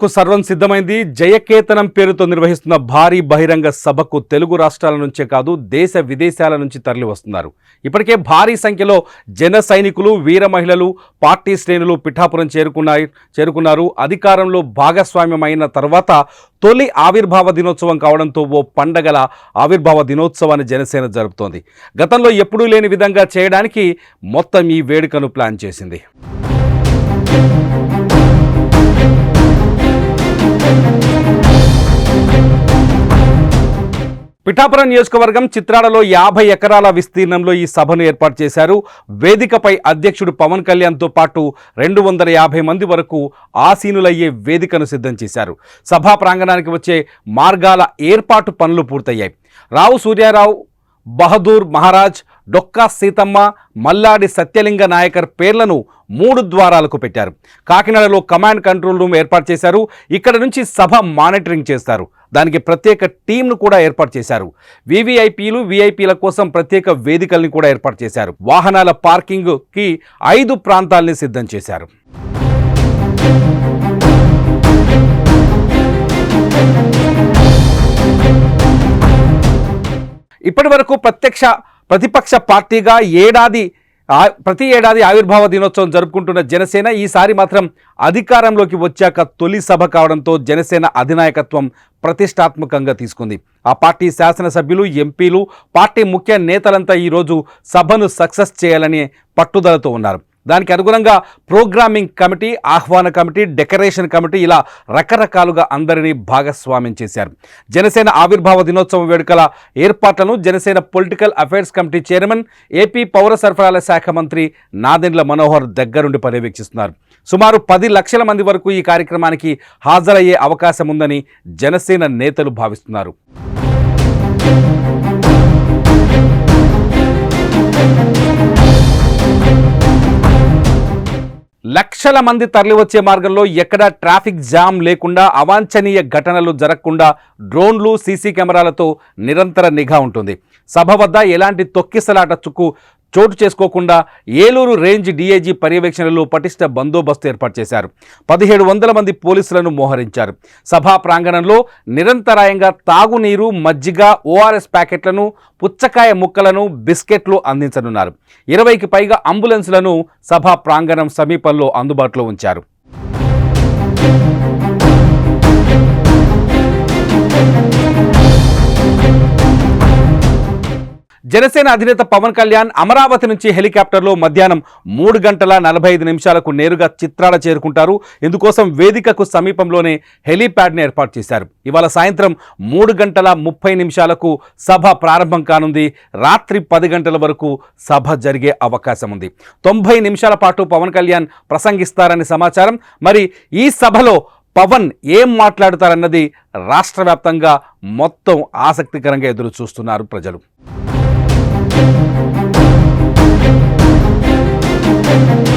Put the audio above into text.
కు సర్వం సిద్ధమైంది. జయకేతనం పేరుతో నిర్వహిస్తున్న భారీ బహిరంగ సభకు తెలుగు రాష్ట్రాల నుంచే కాదు దేశ విదేశాల నుంచి తరలి వస్తున్నారు ఇప్పటికే భారీ సంఖ్యలో జన సైనికులు వీర మహిళలు పార్టీ శ్రేణులు పిఠాపురం చేరుకున్నాయి చేరుకున్నారు. అధికారంలో భాగస్వామ్యమైన తర్వాత తొలి ఆవిర్భావ దినోత్సవం కావడంతో ఓ పండగల ఆవిర్భావ దినోత్సవాన్ని జనసేన జరుపుతోంది. గతంలో ఎప్పుడూ లేని విధంగా చేయడానికి మొత్తం ఈ వేడుకను ప్లాన్ చేసింది. పిఠాపురం నియోజకవర్గం చిత్రాలలో యాభై ఎకరాల విస్తీర్ణంలో ఈ సభను ఏర్పాటు చేశారు. వేదికపై అధ్యక్షుడు పవన్ కళ్యాణ్తో పాటు రెండు వందల యాభై మంది వరకు ఆసీనులయ్యే వేదికను సిద్ధం చేశారు. సభా ప్రాంగణానికి వచ్చే మార్గాల ఏర్పాటు పనులు పూర్తయ్యాయి. రావు సూర్యారావు బహదూర్ మహారాజ్ డొక్కా సీతమ్మ మల్లాడి సత్యలింగ నాయకర్ పేర్లను మూడు ద్వారాలకు పెట్టారు. కాకినాడలో కమాండ్ కంట్రోల్ రూమ్ ఏర్పాటు చేశారు. ఇక్కడ నుంచి సభ మానిటరింగ్ చేస్తారు. దానికి ప్రత్యేక టీంను కూడా ఏర్పాటు చేశారు. వివిఐపీలు విఐపీల కోసం ప్రత్యేక వేదికల్ని కూడా ఏర్పాటు చేశారు. వాహనాల పార్కింగ్కి ఐదు ప్రాంతాల్ని సిద్ధం చేశారు. ఇప్పటి వరకు ప్రత్యక్ష ప్రతిపక్ష పార్టీగా ఏడాది ప్రతి ఏడాది ఆవిర్భావ దినోత్సవం జరుపుకుంటున్న జనసేన ఈసారి మాత్రం అధికారంలోకి వచ్చాక తొలి సభ కావడంతో జనసేన అధినాయకత్వం ప్రతిష్టాత్మకంగా తీసుకుంది. ఆ పార్టీ శాసనసభ్యులు ఎంపీలు పార్టీ ముఖ్య నేతలంతా ఈరోజు సభను సక్సెస్ చేయాలనే పట్టుదలతో ఉన్నారు. దానికి అనుగుణంగా ప్రోగ్రామింగ్ కమిటీ ఆహ్వాన కమిటీ డెకరేషన్ కమిటీ ఇలా రకరకాలుగా అందరినీ భాగస్వామ్యం చేశారు. జనసేన ఆవిర్భావ దినోత్సవం వేడుకల ఏర్పాట్లను Janasena political affairs committee chairman AP పౌర సరఫరాల శాఖ మంత్రి నాదెండ్ల మనోహర్ దగ్గరుండి పర్యవేక్షిస్తున్నారు. సుమారు పది లక్షల మంది వరకు ఈ కార్యక్రమానికి హాజరయ్యే అవకాశం ఉందని జనసేన నేతలు భావిస్తున్నారు. లక్షల మంది తరలివచ్చే మార్గంలో ఎక్కడా ట్రాఫిక్ జామ్ లేకుండా అవాంఛనీయ ఘటనలు జరగకుండా డ్రోన్లు సీసీ కెమెరాలతో నిరంతర నిఘా ఉంటుంది. సభ వద్ద ఎలాంటి తొక్కిసలాట చుక్కు చోటు చేసుకోకుండా ఏలూరు రేంజ్ డీఐజీ పర్యవేక్షణలో పటిష్ట బందోబస్తు ఏర్పాటు చేశారు. పదిహేడు వందల మంది పోలీసులను మోహరించారు. సభా ప్రాంగణంలో నిరంతరాయంగా తాగునీరు మజ్జిగ ఓఆర్ఎస్ ప్యాకెట్లను పుచ్చకాయ ముక్కలను బిస్కెట్లు అందించనున్నారు. ఇరవైకి పైగా అంబులెన్స్లను సభా ప్రాంగణం సమీపంలో అందుబాటులో ఉంచారు. జనసేన అధినేత పవన్ కళ్యాణ్ అమరావతి నుంచి హెలికాప్టర్లో మధ్యాహ్నం మూడు గంటల నలభై ఐదు నిమిషాలకు నేరుగా చిత్రాల చేరుకుంటారు. ఇందుకోసం వేదికకు సమీపంలోనే హెలీప్యాడ్ను ఏర్పాటు చేశారు. ఇవాళ సాయంత్రం మూడు గంటల ముప్పై నిమిషాలకు సభ ప్రారంభం కానుంది. రాత్రి పది గంటల వరకు సభ జరిగే అవకాశం ఉంది. తొంభై నిమిషాల పాటు పవన్ కళ్యాణ్ ప్రసంగిస్తారని సమాచారం. మరి ఈ సభలో పవన్ ఏం మాట్లాడతారన్నది రాష్ట్ర వ్యాప్తంగా మొత్తం ఆసక్తికరంగా ఎదురు చూస్తున్నారు ప్రజలు. Thank you.